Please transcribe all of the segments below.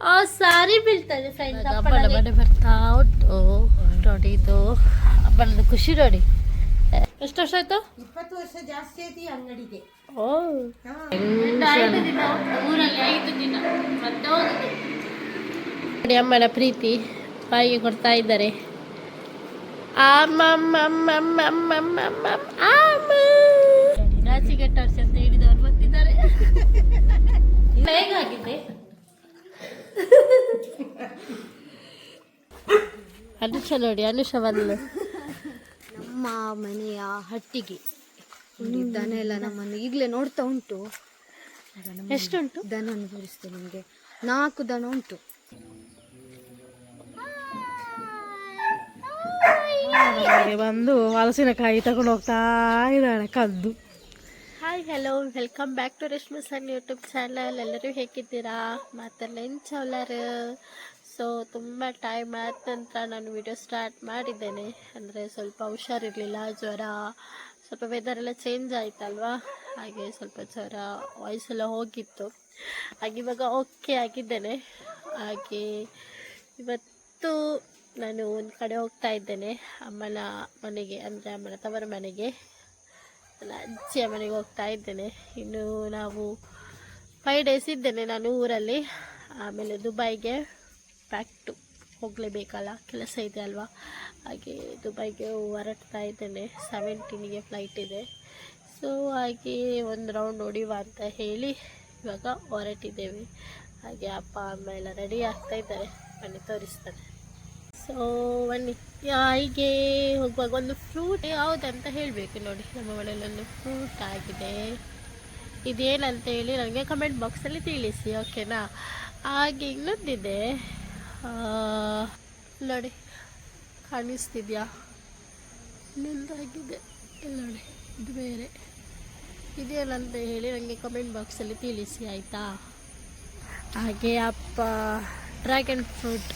ಆ ಸಾರಿ ಬೀಳ್ತದೆ ಫ್ರೆಂಡ್ಸ್ ಹಬ್ಬದ ಮನೆ ಬರ್ತಾ ಉಂಟು. ನೋಡಿ ಇದು ಹಬ್ಬದ ಖುಷಿ ನೋಡಿ. ಎಷ್ಟು ವರ್ಷ ಆಯ್ತು? ಇಪ್ಪತ್ತು ವರ್ಷ ಜಾಸ್ತಿ ಐತಿ ಅಂಗಡಿಗೆ. ಓ. ಐದು ದಿನ ಊರಲ್ಲಿ ಐದು ದಿನ. ನೋಡಿ ಅಮ್ಮನ ಪ್ರೀತಿ ಬಾಯಿಗೆ ಕೊಡ್ತಾ ಇದ್ದಾರೆ. ರಾಸಿಗೆಟ್ಟ ವರ್ಷ ಅಂತ ಹೇಳಿದವರು ಬರ್ತಿದ್ದಾರೆ. ಹೇಗಾಗಿದೆ ಅನುಷ ನೋಡಿ ಅನುಷ ಬಂದ್ಲು. ನಮ್ಮ ಮನೆಯ ಹಟ್ಟಿಗೆ ಇಲ್ಲಿ ದನ ಎಲ್ಲ ನಮ್ಮನ್ನು ಈಗಲೇ ನೋಡ್ತಾ ಉಂಟು. ಎಷ್ಟು ಉಂಟು ಎಷ್ಟುಂಟು? ದನ ತೋರಿಸ್ತೇನೆ ನಿಮಗೆ. ನಾಲ್ಕು ದನ ಉಂಟು. ಬಂದು ಹಲಸಿನಕಾಯಿ ತಗೊಂಡು ಹೋಗ್ತಾ ಇದ್ದಾಳೆ ಕದ್ದು. Hi hello welcome back to Reshme son YouTube channel ಎಲ್ಲರೂ ಹೇಗಿದ್ದೀರಾ? ಮಾತೆಲ್ಲ ಚೌಲರ್ ಸೊ ತುಂಬ ಟೈಮ್ ಆದ ನಂತರ ನಾನು ವಿಡಿಯೋ ಸ್ಟಾರ್ಟ್ ಮಾಡಿದ್ದೇನೆ. ಅಂದರೆ ಸ್ವಲ್ಪ ಹುಷಾರಿರಲಿಲ್ಲ, ಜ್ವರ, ಸ್ವಲ್ಪ ವೆದರ್ ಎಲ್ಲ ಚೇಂಜ್ ಆಯ್ತಲ್ವಾ? ಹಾಗೆ ಸ್ವಲ್ಪ ಜ್ವರ ವಾಯ್ಸ್ ಎಲ್ಲ ಹೋಗಿತ್ತು. ಹಾಗೆ ಇವಾಗ ಓಕೆ ಆಗಿದ್ದೇನೆ. ಹಾಗೆ ಇವತ್ತು ನಾನು ಒಂದು ಕಡೆ ಹೋಗ್ತಾ ಇದ್ದೇನೆ. ಅಮ್ಮನ ಮನೆಗೆ, ಅಂದರೆ ಅಮ್ಮನ ತವರ ಮನೆಗೆ. ನನ್ನ ಅಜ್ಜಿಯ ಮನೆಗೆ ಹೋಗ್ತಾ ಇದ್ದೇನೆ. ಇನ್ನು ನಾವು ಫೈವ್ ಡೇಸ್ ಇದ್ದೇನೆ ನಾನು ಊರಲ್ಲಿ. ಆಮೇಲೆ ದುಬೈಗೆ. ಬ್ಯಾಕ್ ಟು ಹೋಗಲೇಬೇಕಲ್ಲ, ಕೆಲಸ ಇದೆ ಅಲ್ವಾ? ಹಾಗೆ ದುಬೈಗೆ ಹೊರಡ್ತಾ ಇದ್ದೇನೆ. ಸೆವೆಂಟೀನಿಗೆ ಫ್ಲೈಟ್ ಇದೆ. ಸೊ ಹಾಗೆ ಒಂದು ರೌಂಡ್ ಹೊಡಿಯುವ ಅಂತ ಹೇಳಿ ಇವಾಗ ಹೊರಟಿದ್ದೇವೆ. ಹಾಗೆ ಅಪ್ಪ, ಅಮ್ಮ ಎಲ್ಲ ರೆಡಿ ಆಗ್ತಾ ಇದ್ದಾರೆ. ಬನ್ನಿ ತೋರಿಸ್ತಾರೆ. ಸೊ ಬನ್ನಿ. ಹೀಗೆ ಹೋಗುವಾಗ ಒಂದು ಫ್ರೂಟ್ ಯಾವುದಂತ ಹೇಳಬೇಕು ನೋಡಿ. ನಮ್ಮ ಮನೇಲಿ ಒಂದು ಫ್ರೂಟ್ ಆಗಿದೆ. ಇದೇನಂತ ಹೇಳಿ ನನಗೆ ಕಮೆಂಟ್ ಬಾಕ್ಸಲ್ಲಿ ತಿಳಿಸಿ ಓಕೆನಾ ಹಾಗೆ ಇನ್ನೊಂದಿದೆ. ನೋಡಿ ಕಾಣಿಸ್ತಿದ್ಯಾ? ನಿಂದಾಗಿದೆ ನೋಡಿ ಇದು ಬೇರೆ. ಇದೇನಂತ ಹೇಳಿ ನನಗೆ ಕಮೆಂಟ್ ಬಾಕ್ಸಲ್ಲಿ ತಿಳಿಸಿ, ಆಯಿತಾ? ಹಾಗೆ ಅಪ್ಪ ಡ್ರ್ಯಾಗನ್ ಫ್ರೂಟ್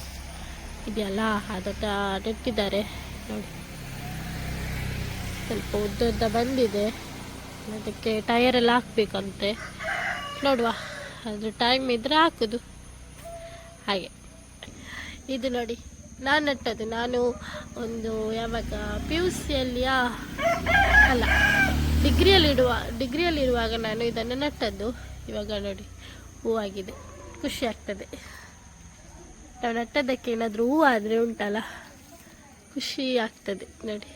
ಇದೆಯಲ್ಲ, ಅದಕ್ಕೆ ನೆಟ್ಟಿದ್ದಾರೆ. ನೋಡಿ. ಸ್ವಲ್ಪ ಉದ್ದ ಉದ್ದ ಬಂದಿದೆ. ಅದಕ್ಕೆ ಟೈರ್ ಎಲ್ಲ ಹಾಕ್ಬೇಕಂತೆ. ನೋಡುವ ಅದು ಟೈಮ್ ಇದ್ರೆ ಹಾಕೋದು. ಹಾಗೆ. ಇದು ನೋಡಿ, ನಾನು ನೆಟ್ಟದ್ದು, ನಾನು ಒಂದು ಯಾವಾಗ ಪಿ ಯು? ಸಿಯಲ್ಲಿಯಾ ಅಲ್ಲ ಡಿಗ್ರಿಯಲ್ಲಿಡುವ ಡಿಗ್ರಿಯಲ್ಲಿರುವಾಗ ನಾನು ಇದನ್ನು ನೆಟ್ಟದ್ದು. ಇವಾಗ ನೋಡಿ ಹೂವಾಗಿದೆ ಖುಷಿ ಆಗ್ತದೆ. ನಾವು ನೆಟ್ಟದಕ್ಕೆ ಏನಾದರೂ ಹೂವು ಆದರೆ ಉಂಟಲ್ಲ, ಖುಷಿ ಆಗ್ತದೆ ನೋಡಿ.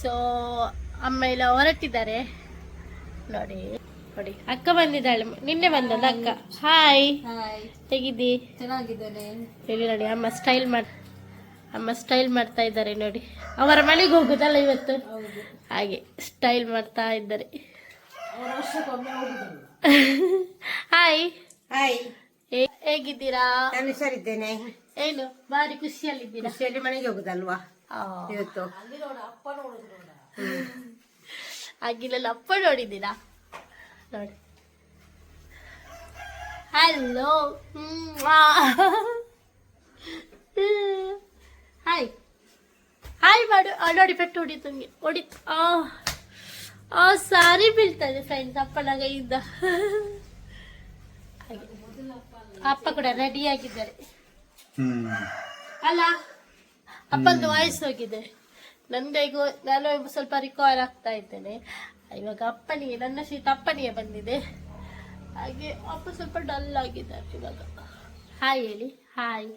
ಸೊ ಅಮ್ಮ ಎಲ್ಲ ಹೊರಟಿದ್ದಾರೆ. ನೋಡಿ. ನೋಡಿ ಅಕ್ಕ ಬಂದಿದ್ದಾಳೆ. ನಿನ್ನೆ ಬಂದದ ಅಕ್ಕ. ಹಾಯ್ ಹೇಗಿದ್ದಿ? ಚೆನ್ನಾಗಿದ್ದೇನೆ. ಹೇಳಿ ನೋಡಿ ಅಮ್ಮ ಸ್ಟೈಲ್ ಮಾಡ್ ಅಮ್ಮ ಸ್ಟೈಲ್ ಮಾಡ್ತಾ ಇದ್ದಾರೆ ನೋಡಿ. ಅವರ ಮನೆಗೆ ಹೋಗುದಲ್ಲ ಇವತ್ತು? ಹಾಗೆ ಸ್ಟೈಲ್ ಮಾಡ್ತಾ ಇದ್ದಾರೆ. ಹಾಯ್ ಹಾಯ್ ಹೇಗಿದ್ದೀರಾ? ನಾನು ಹುಷಾರಿದ್ದೇನೆ. ಏನು ಬಾರಿ ಖುಷಿಯಲ್ಲಿದ್ದೀರಾ? ಖುಷಿಯಲ್ಲಿ ಮನೆಗೆ ಹೋಗುದಲ್ವಾ? ಇವತ್ತು. ಆಗಿಲ್ಲ ಅಪ್ಪ ನೋಡಿದ್ದೀರಾ? ನೋಡಿ. ಹಲೋ ಹಾಯ್ ಹಾಯ್ ಮಾಡು. ನೋಡಿ ಪೆಟ್ಟು ಹೊಡಿತು ನಂಗೆ ಹೊಡಿತು. ಆ. ಆ ಸಾರಿ ಬೀಳ್ತದೆ ಫ್ರೆಂಡ್ಸ್ ಅಪ್ಪನ ಕೈಯಿಂದ ಹಾಗೆ. ಅಪ್ಪ ಕೂಡ ರೆಡಿ ಆಗಿದ್ದಾರೆ. ಅಲ್ಲ ಅಪ್ಪಂದು ವಾಯ್ಸ್ ಹೋಗಿದೆ. ನಂದು ಈಗ ನಾನು ಸ್ವಲ್ಪ ರಿಕವರ್ ಆಗ್ತಾ ಇದ್ದೇನೆ. ಇವಾಗ ಅಪ್ಪನಿಗೆ ನನ್ನ ಶೀತ ಅಪ್ಪನಿಗೆ ಬಂದಿದೆ. ಹಾಗೆ ಅಪ್ಪ ಸ್ವಲ್ಪ ಡಲ್ ಆಗಿದ್ದಾರೆ ಇವಾಗ. ಹಾಯ್ ಹೇಳಿ ಹಾಯ್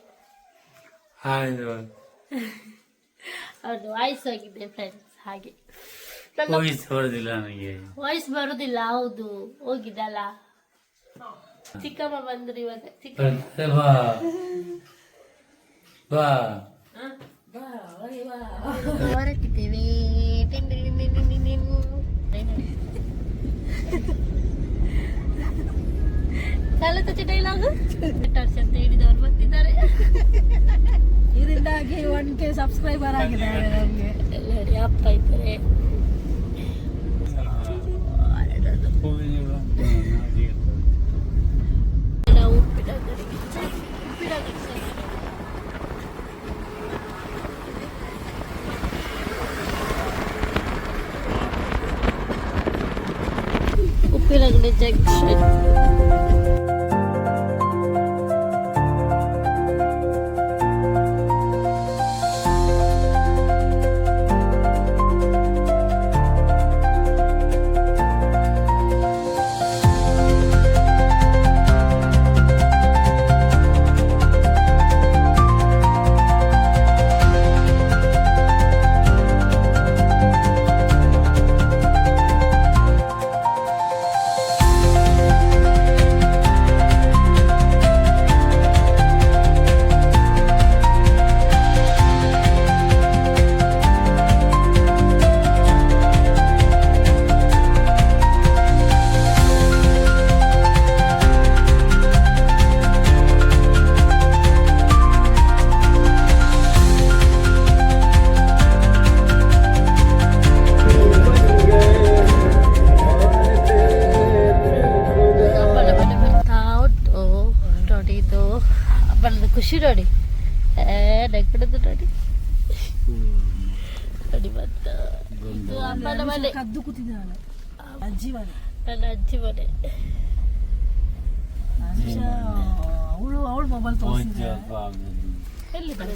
ಹೌದು ವಾಯ್ಸ್ ಆಗಿದೆ ಫ್ರೆಂಡ್ಸ್ ಹಾಗೆ. ವಾಯ್ಸ್ ಬರೋದಿಲ್ಲ ನನಗೆ. ವಾಯ್ಸ್ ಬರುದಿಲ್ಲ ಹೌದು ಹೋಗಿದಲ್ಲ ಚಿಕ್ಕಮ್ಮ ಬಂದ್ರು ಇವಾಗ ಚಿಕ್ಕ ಹೊರಟಿದ್ದೇವೆ. ಚಾಲುತ್ತ ಡೈಲಾಗ್ ವರ್ಷ ಅಂತ ಹೇಳಿದವರು ಬರ್ತಿದ್ದಾರೆ ಇದರಿಂದಾಗಿ ಒನ್ ಕೆ ಸಬ್ಸ್ಕ್ರೈಬರ್ ಆಗಿದ್ದಾರೆ ನಮಗೆ ಎಲ್ಲರೂ ಅಪ್ಪ ಇದ್ದಾರೆ Addiction.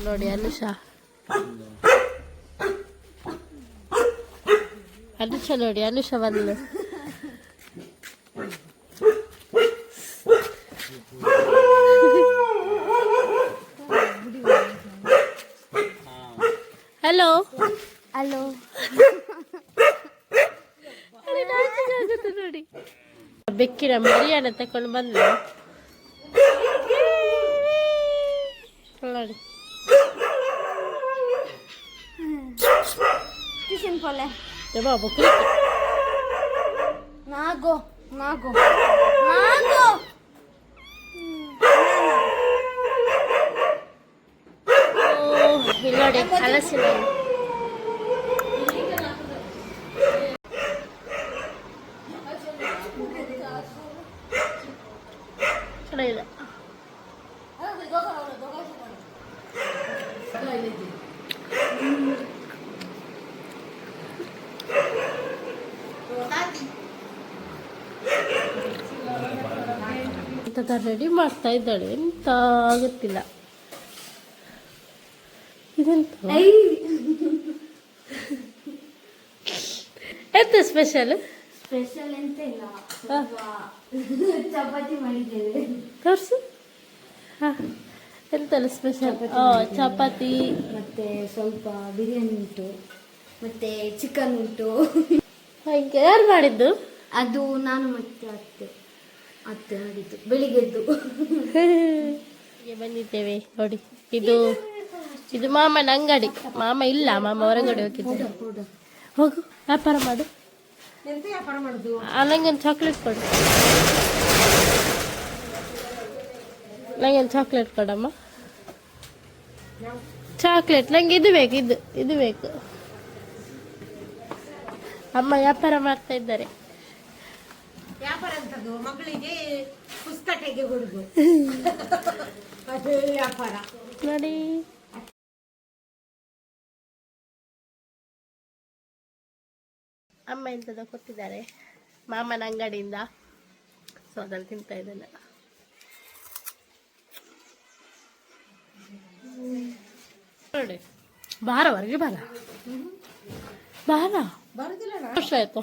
ನೋಡಿ ಅನುಷ. ಅನುಷ ನೋಡಿ ಅನುಷ ಬಂದ್ಲು. ಹಲೋ ಹಲೋ ನೋಡಿ. ಬೆಕ್ಕಿನ ಮರಿಯನ್ನ ತಕೊಂಡು ಬಂದ್ಲು ನೋಡಿ ಸಿಂಪಲ್ ಯವ್ವ, ಬೊಕ್ಕಳಿಕೆ. ನಾಗೋ ನಾಗೋ ನಾಗೋ ಓ, ಇಲ್ಲಿ ನೋಡಿ ಹಲಸಿನ ಹಣ್ಣು. ಚೆನ್ನಾಗಿದೆ ರೆಡಿ ಮಾಡ್ತಾ ಇದ್ದಾಳೆ ಎಂತ ಆಗುತ್ತಿಲ್ಲ ಇದೆಂತ? ಎಂತ ಸ್ಪೆಷಲ್ ಸ್ಪೆಷಲ್ ಎಂತ ಇಲ್ಲ. ಚಪಾತಿ ಮಾಡಿದ್ದೇವೆ. ತೋರಿಸು. ಎಂತಲ್ಲ ಸ್ಪೆಷಲ್ ಚಪಾತಿ ಮತ್ತೆ ಸ್ವಲ್ಪ ಬಿರಿಯಾನಿ ಉಂಟು. ಮತ್ತೆ ಚಿಕನ್ ಉಂಟು. ಹಾಗೆ ಯಾರು ಮಾಡಿದ್ದು ಅದು ನಾನು ಮತ್ತೆ ಅತ್ತೆ ಅತ್ತೆ ಮಾಡಿದ್ದು ಬೆಳಿಗ್ಗೆದ್ದು ಹೀಗೆ ಬಂದಿದ್ದೇವೆ ನೋಡಿ. ಇದು ಇದು ಮಾಮನ ಅಂಗಡಿ. ಮಾಮ ಇಲ್ಲ ಮಾಮ ಹೊರಗಡೆ ಹೋಗಿದ್ದು. ಹೋಗು ವ್ಯಾಪಾರ ಮಾಡು. ನಂಗೊಂದು ಚಾಕ್ಲೇಟ್ ಕೊಡು. ನಂಗೊಂದು ಚಾಕ್ಲೇಟ್ ಕೊಡಮ್ಮ. ಚಾಕ್ಲೇಟ್ ನಂಗೆ ಇದು ಬೇಕು ಇದು ಇದು ಬೇಕು. ಅಮ್ಮ ವ್ಯಾಪಾರ ಮಾಡ್ತಾ ಇದ್ದಾರೆ. ವ್ಯಾಪಾರ ಅಂತದ್ದು ಮಗಳಿಗೆ ಪುಸ್ತಕಕ್ಕೆ ಹುಡುಗು ಅದೇ ವ್ಯಾಪಾರ. ನೋಡಿ. ಅಮ್ಮ ಎಂತದ ಕೊಟ್ಟಿದ್ದಾರೆ. ಮಾಮನ ಅಂಗಡಿಯಿಂದ. ಸೊ ಅದನ್ನು ತಿಂತಾ ಇದ್ದೇನೆ. ನೋಡಿ. ಹೊರಗೆ ಬಾರ. ಬಾರ. ವರ್ಷ ಆಯ್ತು?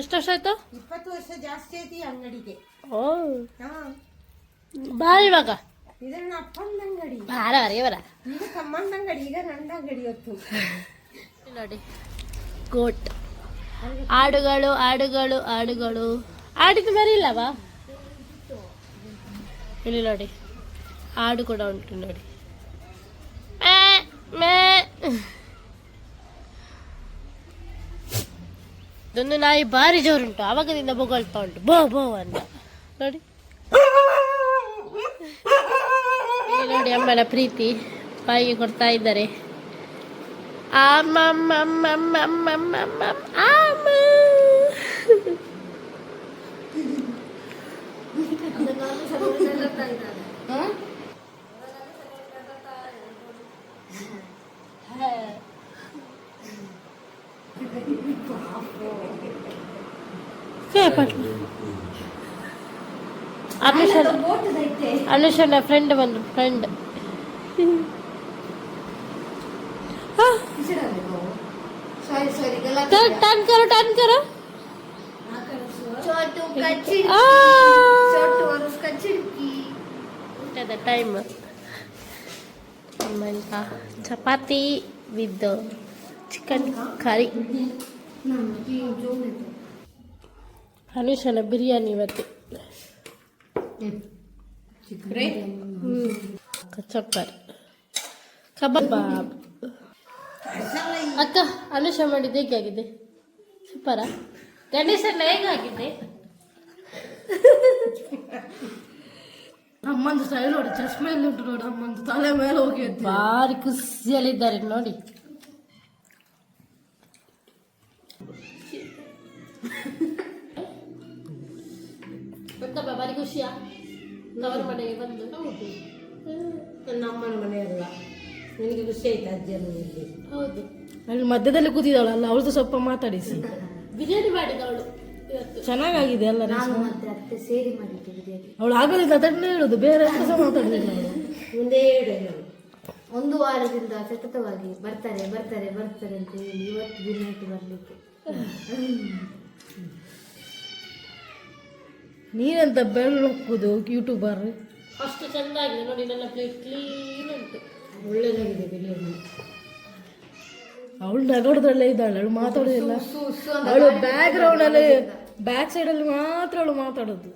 ಎಷ್ಟು ವರ್ಷ ಆಯ್ತು? ಇಪ್ಪತ್ತು ವರ್ಷ ಜಾಸ್ತಿ ಐತಿ ಅಂಗಡಿಗೆ. ಓ. ಬಾ ಇವಾಗ. ಇದು ನನ್ನ ಅಪ್ಪನ ಅಂಗಡಿ. ಬಾರವರೆಗೆ ಬರ. ಈಗ ತಮ್ಮನ ಅಂಗಡಿ ಈಗ ನನ್ನ ಅಂಗಡಿ ಹೊತ್ತು ನೋಡಿ. ಗೋಟ್ ಆಡುಗಳು ಆಡುಗಳು ಆಡುಗಳು. ಆಡಿದ್ದು ಮರಿ ಇಲ್ಲವಾ ಇಲ್ಲಿ ನೋಡಿ. ಆಡು ಕೂಡ ಉಂಟು ನೋಡಿ. ಮೇ, ಮೇ. ಇದೊಂದು ನಾಯಿ ಭಾರಿ ಜೋರುಂಟು, ಆವಾಗದಿಂದ ಬೊಗಳ್ತಾ ಉಂಟು. ಬೋ ಬೋ ಅಂತ. ನೋಡಿ. ನೋಡಿ ಅಮ್ಮನ ಪ್ರೀತಿ, ಬಾಯಿಗೆ ಕೊಡ್ತಾ ಇದ್ದಾರೆ. ಆಮಮ್ಮಮ್ಮಮ್ಮಮ್ಮಮ್ಮಮ್ಮ ಆಮ ಅನುಷನ ಅನುಷನ ಫ್ರೆಂಡ್ ಬಂದರು ಫ್ರೆಂಡ್ ಟರ್ನ್ ಕರು ಟರ್ನ್ ಕರು ಊಟದ ಟೈಮ್ ಆಮೇಲೆ ಚಪಾತಿ ವಿತ್ ಚಿಕನ್ ಕರಿ ಅನುಷನ ಬಿರಿಯಾನಿ ಇವತ್ತು. ಕಚಪ್ಪರ್ ಕಬಾಬ್ ಅಕ್ಕ ಅನುಷ ಮಾಡಿದ್ದು ಹೇಗೆ ಆಗಿದೆ? ಸೂಪರಾ ಗಣೇಶನ ಹೇಗಾಗಿದೆ ಅಮ್ಮಂದು ಸ್ಟೈಲ್ ನೋಡಿ ಚಶ್ಮೆ ಉಂಟು ನೋಡಿ ಅಮ್ಮಂದು ತಲೆ ಮೇಲೆ ಹೋಗಿ. ಭಾರಿ ಖುಷಿಯಲ್ಲಿದ್ದಾರೆ ನೋಡಿ. ಭಾರಿ ಖುಷಿಯಾ? ತವರು ಮನೆಗೆ ಬಂದು ಹೌದು ನನ್ನ ಅಮ್ಮನ ಮನೆಯಲ್ಲ ನನಗೆ ಖುಷಿ ಆಯ್ತು ಅಜ್ಜಿಯನ್ನು ಇಲ್ಲಿ ಹೌದು. ಅಲ್ಲಿ ಮಧ್ಯದಲ್ಲಿ ಕೂತಿದ್ದಾಳಲ್ಲ ಅವಳದು ಸ್ವಲ್ಪ ಮಾತಾಡಿಸಿ. ಬಿರಿಯಾನಿ ಮಾಡಿದವಳು ಇವತ್ತು. ಚೆನ್ನಾಗಾಗಿದೆ ಅಲ್ಲ ನಾನು ಮತ್ತೆ ಅತ್ತೆ ಸೇರಿ ಮಾಡಿದ್ದೆ ಬಿರಿಯಾನಿ. ಅವಳು ಆಗಲಿಲ್ಲ ಅದನ್ನೇ ಹೇಳುದು ಬೇರೆ ಮಾತಾಡುದಿಲ್ಲ ಅವಳು. ಮುಂದೆ ಹೇಳು. ಒಂದು ವಾರದಿಂದ ಸತತವಾಗಿ ಬರ್ತಾರೆ ಬರ್ತಾರೆ ಬರ್ತಾರೆ ಅಂತ ಹೇಳಿ ಇವತ್ತು ದಿನ ಬರಲಿಕ್ಕೆ ಬರ್ಲಿಕ್ಕೆ ನೀನೆಂತ ಹಾಕೋದು ಯೂಟ್ಯೂಬರ್ ಅಷ್ಟು ಚೆಂದಾಗಿದೆ ನೋಡಿ ನನ್ನ ಪ್ಲೇಟ್ ಕ್ಲೀನ್ ಉಂಟು. ಒಳ್ಳೆಯದಾಗಿದೆ ಬಿರಿಯಾನಿ. ಅವಳು ನಗಡದಲ್ಲೇ ಇದ್ದಾಳೆ ಅವಳು ಮಾತಾಡೋದಿಲ್ಲ. ಅವಳು ಬ್ಯಾಕ್ ಗ್ರೌಂಡ್ ಅಲ್ಲಿ ಬ್ಯಾಕ್ ಸೈಡ್ ಅಲ್ಲಿ ಮಾತ್ರ ಅವಳು ಮಾತಾಡೋದು.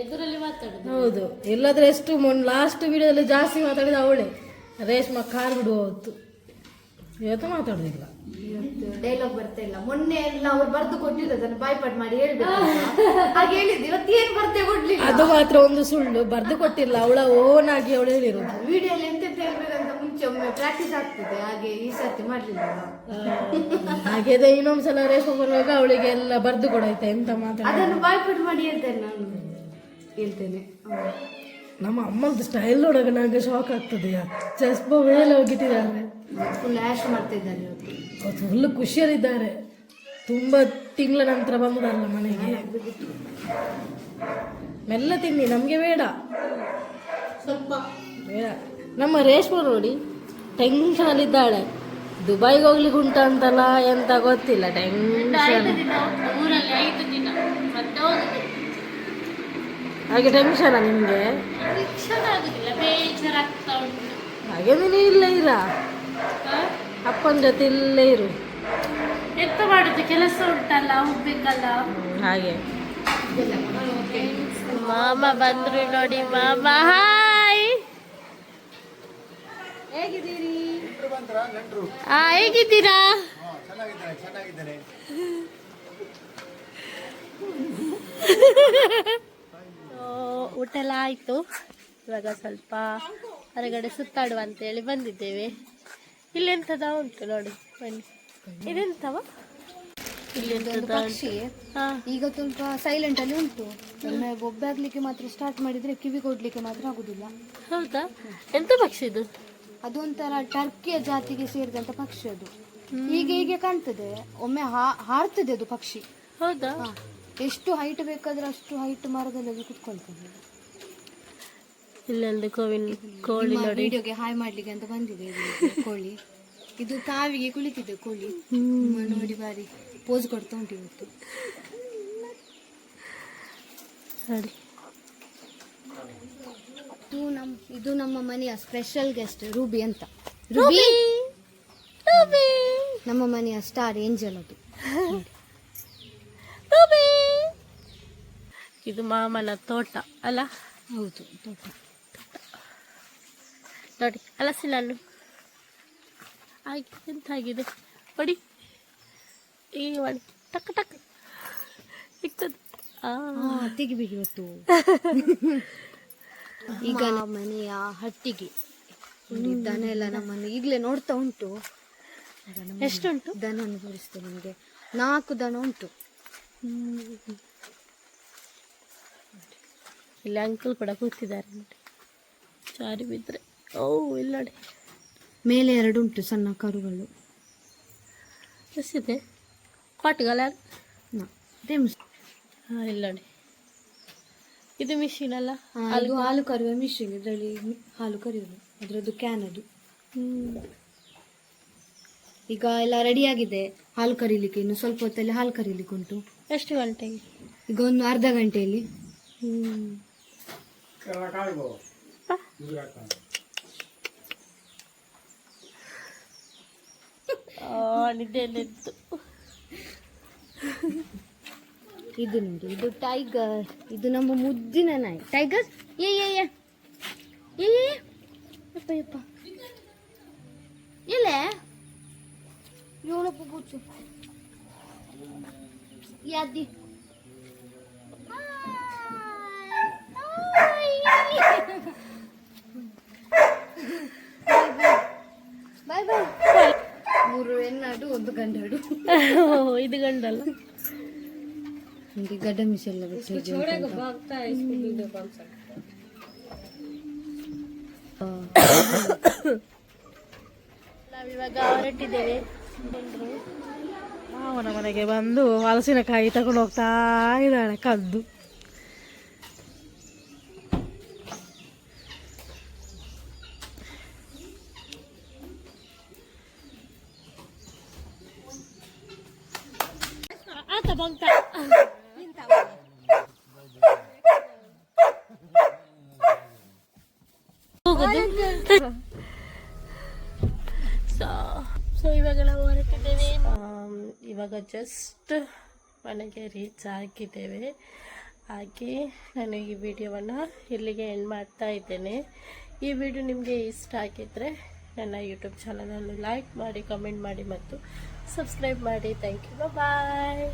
ಎದುರಲ್ಲಿ ಮಾತಾಡೋದು. ಹೌದು. ಇಲ್ಲಾದ್ರೆ ಎಷ್ಟು ಮೊನ್ನೆ ಲಾಸ್ಟ್ ವಿಡಿಯೋದಲ್ಲಿ ಜಾಸ್ತಿ ಮಾತಾಡಿದ ಅವಳೇ. ರೇಷ್ಮಾ ಕಾರ್ ಬಿಡುವ ಹೊತ್ತು ಇವತ್ತು ಮಾತಾಡೋದಿಲ್ಲ. ಡೈಲಾಗ್ ಬರ್ತಾ ಇಲ್ಲ. ಮೊನ್ನೆ ಎಲ್ಲ ಅವ್ರು ಬರ್ದು ಕೊಟ್ಟಿದ್ದ ಅದನ್ನು ಬಾಯ್ಪಾಟ್ ಮಾಡಿ ಹೇಳ್ಬೇಕು ಹಾಗೆ ಹೇಳಿದ್ದು. ಇವತ್ತು ಏನು ಬರ್ತೆ ಕೊಡ್ಲಿಲ್ಲ? ಅದು ಮಾತ್ರ ಒಂದು ಸುಳ್ಳು. ಬರ್ದು ಕೊಟ್ಟಿಲ್ಲ. ಅವಳ ಓನ್ ಆಗಿ ಅವಳು ಹೇಳಿರೋದು. ಅಲ್ಲಿ ಎಂತ ಹೇಳ್ಬೇಕಂತ ಮುಂಚೆ ಒಮ್ಮೆ ಪ್ರಾಕ್ಟೀಸ್ ಆಗ್ತದೆ. ಹಾಗೆ ಈ ಸರ್ತಿ ಮಾಡ್ಲಿಲ್ಲ ಹಾಗೆ ಅದೇ ಇನ್ನೊಂದ್ಸಲ ರೇಷ್ಮೆ ಬರುವಾಗ ಅವಳಿಗೆ ಎಲ್ಲ ಬರ್ದು ಕೊಡಾಯ್ತಾ ಎಂತ ಮಾತ್ರ ಅದನ್ನು ಬಾಯ್ಪಾಟ್ ಮಾಡಿ ಹೇಳ್ತೇನೆ ನಾನು. ಹೇಳ್ತೇನೆ. ನಮ್ಮ ಅಮ್ಮಂದು ಸ್ಟೈಲ್ ನೋಡಾಗ ನನಗೆ ಶಾಕ್ ಆಗ್ತದೆ ಚೆಸ್ ಮೇಲೆ ಹೋಗಿಟ್ಟಿದ್ದಾರೆ. ಫುಲ್ ಆ್ಯಶ್ ಮಾಡ್ತಿದ್ದಾರೆ ಅವತ್ತು ಫುಲ್ ಖುಷಿಯಲ್ಲಿದ್ದಾರೆ. ತುಂಬ ತಿಂಗಳ ನಂತರ ಬಂದದಲ್ಲ ಮನೆಗೆ. ಮೆಲ್ಲ ತಿನ್ನಿ ನಮಗೆ ಬೇಡ. ಸ್ವಲ್ಪ. ಬೇಡ. ನಮ್ಮ ರೇಷ್ಮೆ ನೋಡಿ ಟೆನ್ಷನ್ ಅಲ್ಲಿದ್ದಾಳೆ ದುಬೈಗೆ ಹೋಗ್ಲಿಕ್ಕೆ ಉಂಟಂತಲ್ಲ ಎಂತ ಗೊತ್ತಿಲ್ಲ ಟೆನ್ಷನ್ ಐದು ದಿನ ಉಂಟು ಊರಲ್ಲಿ ಐದು ದಿನ ಮತ್ತೆ ಹೋಗುದು ಹಾಗೆ ಟೆನ್ಷನ್ ನಿಮಗೆ? ಹಾಗೆ ನೀನು ಇಲ್ಲೇ ಇರ? ಹಾ? ಅಪ್ಪನ ಜೊತೆ ಇಲ್ಲೇ ಇರು. ಎಂತ ಮಾಡುದು ಕೆಲಸ ಉಂಟಲ್ಲ ಹೋಗ್ಬೇಕಲ್ಲ? ಹಾಗೆ. ಮಾಮ ಬಂದ್ರು ನೋಡಿ ಮಾಮ ಹಾಯ್! ಆ ಹೇಗಿದ್ದೀರಾ? ಓ, ಊಟ ಎಲ್ಲ ಆಯಿತು. ಇವಾಗ ಸ್ವಲ್ಪ ಹೊರಗಡೆ ಸುತ್ತಾಡುವ ಅಂತೇಳಿ ಬಂದಿದ್ದೇವೆ. ಇಲ್ಲೆಂಥದ ಉಂಟು ನೋಡಿ ಬನ್ನಿ. ಪಕ್ಷಿ ಈಗ ಸ್ವಲ್ಪ ಸೈಲೆಂಟ್ ಅಲ್ಲಿ ಉಂಟು. ಬೊಬ್ಬೆ ಆಗ್ಲಿಕ್ಕೆ ಮಾತ್ರ ಸ್ಟಾರ್ಟ್ ಮಾಡಿದ್ರೆ ಕಿವಿ ಕೊಡ್ಲಿಕ್ಕೆ ಮಾತ್ರ ಆಗುದಿಲ್ಲ. ಹೌದಾ? ಎಂತ ಪಕ್ಷಿ ಇದು? ಅದು ಒಂಥರ ಟರ್ಕಿಯ ಜಾತಿಗೆ ಸೇರಿದಂತ ಪಕ್ಷಿ ಅದು. ಈಗ ಹೀಗೆ ಕಾಣ್ತದೆ. ಒಮ್ಮೆ ಹಾರ್ತದೆ ಅದು ಪಕ್ಷಿ. ಹೌದಾ. ಎಷ್ಟು ಹೈಟ್ ಬೇಕಾದ್ರೆ ಅಷ್ಟು ಹೈಟ್ ಮರದಲ್ಲಿ ಹೋಗಿ ಕುತ್ಕೊಳ್ತದೆ ಇಲ್ಲೊಂದು ಕೋವಿನ್ ಕೋಳಿ ನಿಮ್ಮ ನೋಡಿ. ವಿಡಿಯೋಗೆ ಹಾಯ್ ಮಾಡ್ಲಿಕ್ಕೆ ಅಂತ ಬಂದಿದೆ ಇದು ಕೋಳಿ. ಇದು ಕಾವಿಗೆ ಕುಳಿತಿದೆ ಕೋಳಿ. ನಿಮ್ಮ ನೋಡಿ ಬಾರಿ ಪೋಸ್ ಕೊಡ್ತಾ ಉಂಟು ಇವತ್ತು. ನೋಡಿ ಇದು ನಮ್ಮ ಇದು ನಮ್ಮ ಮನೆಯ ಸ್ಪೆಷಲ್ ಗೆಸ್ಟ್ ರೂಬಿ ಅಂತ. ರೂಬಿ! ನಮ್ಮ ಮನೆಯ ಸ್ಟಾರ್ ಏಂಜಲ್ ಅದು. ಇದು ಮಾಮನ ತೋಟ ಅಲ್ಲ? ಹೌದು ತೋಟ. ನೋಡಿ ಹಲಸಿನ ಹಣ್ಣು. ಆಗಿ ಎಂತ ಆಗಿದೆ ನೋಡಿ ಈ ಮಾಡಿ ಟಕ್ ಟಕ್. ಸಿಗ್ತದೆ ತೆಗಿಬೇಕು ಇವತ್ತು. ಈಗ ನಮ್ಮ ಮನೆಯ ಹಟ್ಟಿಗೆ. ದನ ಎಲ್ಲ ನಮ್ಮನ್ನು ಈಗಲೇ ನೋಡ್ತಾ ಉಂಟು. ಎಷ್ಟುಂಟು? ದನ ಅನುಭವಿಸ್ತೇನೆ ನಿಮಗೆ. ನಾಲ್ಕು ದನ ಉಂಟು. ಇಲ್ಲಿ ಅಂಕಲ್ ಕೂಡ ಕೂತಿದ್ದಾರೆ ನೋಡಿ. ಚಾರಿ ಬಿದ್ದರೆ ಓ ಇಲ್ಲ ನೋಡಿ. ಮೇಲೆ ಎರಡು ಉಂಟು ಸಣ್ಣ ಕರುಗಳು. ಎಷ್ಟಿದೆ ಪಾಟ್ಗಲ ಅದೇ. ಹಾಂ ಇಲ್ಲ ನೋಡಿ. ಇದು ಮಿಷಿನ್ ಅಲ್ಲ? ಹಾಲು ಹಾಲು ಕರೆಯುವ ಮಿಷಿನ್ ಇದರಲ್ಲಿ ಹಾಲು ಕರೆಯೋದು. ಅದರದ್ದು ಕ್ಯಾನ್ ಅದು. ಈಗ ಎಲ್ಲ ರೆಡಿ ಆಗಿದೆ. ಹಾಲು ಕರೀಲಿಕ್ಕೆ ಇನ್ನು ಸ್ವಲ್ಪ ಹೊತ್ತಲ್ಲಿ ಹಾಲು ಕರೀಲಿಕ್ಕೆ ಉಂಟು. ಎಷ್ಟು ಗಂಟೆಗೆ? ಈಗ ಒಂದು ಅರ್ಧ ಗಂಟೆಯಲ್ಲಿ. ಆ, ನಿದ್ದೆ ಎದ್ದು ಇದು ನೋಡಿ, ಇದು ಟೈಗರ್ ಇದು ನಮ್ಮ ಮುದ್ದಿನ ನಾಯಿ. ಟೈಗರ್ ಏ ಏ ಏ. ಏ ಏ ಯಪ್ಪ ಯಪ್ಪ ಎಲ್ಲೇ ಇವಳಪ್ಪ ಯಾದಿ. ಮೂರು ಹೆಣ್ಣಾಡು ಒಂದು ಗಂಡಾಡು ಓ, ಇದು ಗಂಡಲ್ಲ ನನಗೆ ಗಡ್ಡ ಮಿಸೆಲ್ಲ ಬಿಟ್ಟು ಹೇಗೆ ಉಂಟು ಅಂತ. ನಾವಿವಾಗ ಹೊರಟಿದ್ದೇವೆ ಎಲ್ರು. ಮಾವನ ಮನೆಗೆ ಬಂದು ಹಲಸಿನಕಾಯಿ ತಗೊಂಡು ಹೋಗ್ತಾ ಇದ್ದಾಳೆ ಕದ್ದು ಬಂತ ಸೊ ಸೊ ಇವಾಗ ನಾವು ಹೊರಟಿದ್ದೇವೆ. ಆಮ್, ಇವಾಗ ಜಸ್ಟ್ ಮನೆಗೆ ರೀಚ್ ಹಾಕಿದ್ದೇವೆ. ಹಾಗೆ ನಾನು ಈ ವಿಡಿಯೋವನ್ನು ಇಲ್ಲಿಗೆ ಎಂಡ್ ಮಾಡ್ತಾ ಇದ್ದೇನೆ. ಈ ವಿಡಿಯೋ ನಿಮಗೆ ಇಷ್ಟ ಆಗಿದ್ದರೆ ನನ್ನ ಯೂಟ್ಯೂಬ್ ಚಾನಲನ್ನು ಲೈಕ್ ಮಾಡಿ ಕಮೆಂಟ್ ಮಾಡಿ ಮತ್ತು ಸಬ್ಸ್ಕ್ರೈಬ್ ಮಾಡಿ. Thank you bye